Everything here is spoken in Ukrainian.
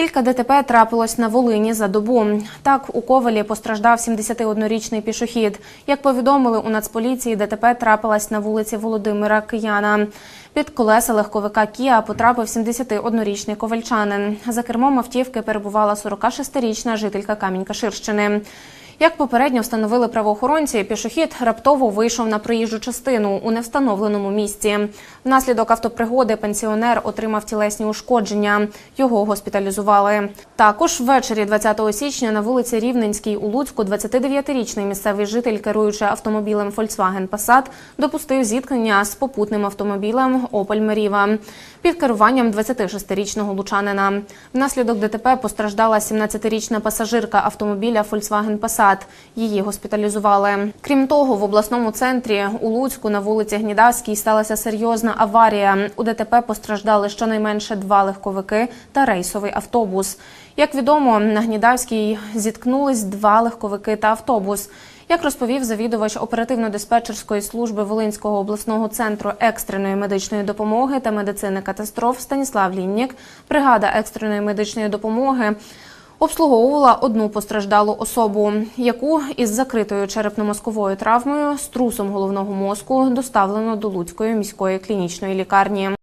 Кілька ДТП трапилось на Волині за добу. Так, у Ковелі постраждав 71-річний пішохід. Як повідомили у Нацполіції, ДТП трапилось на вулиці Володимира Кияна. Під колеса легковика Кіа потрапив 71-річний ковальчанин. За кермом автівки перебувала 46-річна жителька Камінька-Ширщини. Як попередньо встановили правоохоронці, пішохід раптово вийшов на проїжджу частину у невстановленому місці. Внаслідок автопригоди пенсіонер отримав тілесні ушкодження. Його госпіталізували. Також ввечері 20 січня на вулиці Рівненській у Луцьку 29-річний місцевий житель, керуючи автомобілем Volkswagen Passat, допустив зіткнення з попутним автомобілем Opel Meriva під керуванням 26-річного лучанина. Внаслідок ДТП постраждала 17-річна пасажирка автомобіля Volkswagen Passat. Її госпіталізували. Крім того, в обласному центрі у Луцьку на вулиці Гнідавській сталася серйозна аварія. У ДТП постраждали щонайменше два легковики та рейсовий автобус. Як відомо, на Гнідавській зіткнулись два легковики та автобус. Як розповів завідувач оперативно-диспетчерської служби Волинського обласного центру екстреної медичної допомоги та медицини катастроф Станіслав Ліннік, бригада екстреної медичної допомоги обслуговувала одну постраждалу особу, яку із закритою черепно-мозковою травмою, струсом головного мозку доставлено до Луцької міської клінічної лікарні.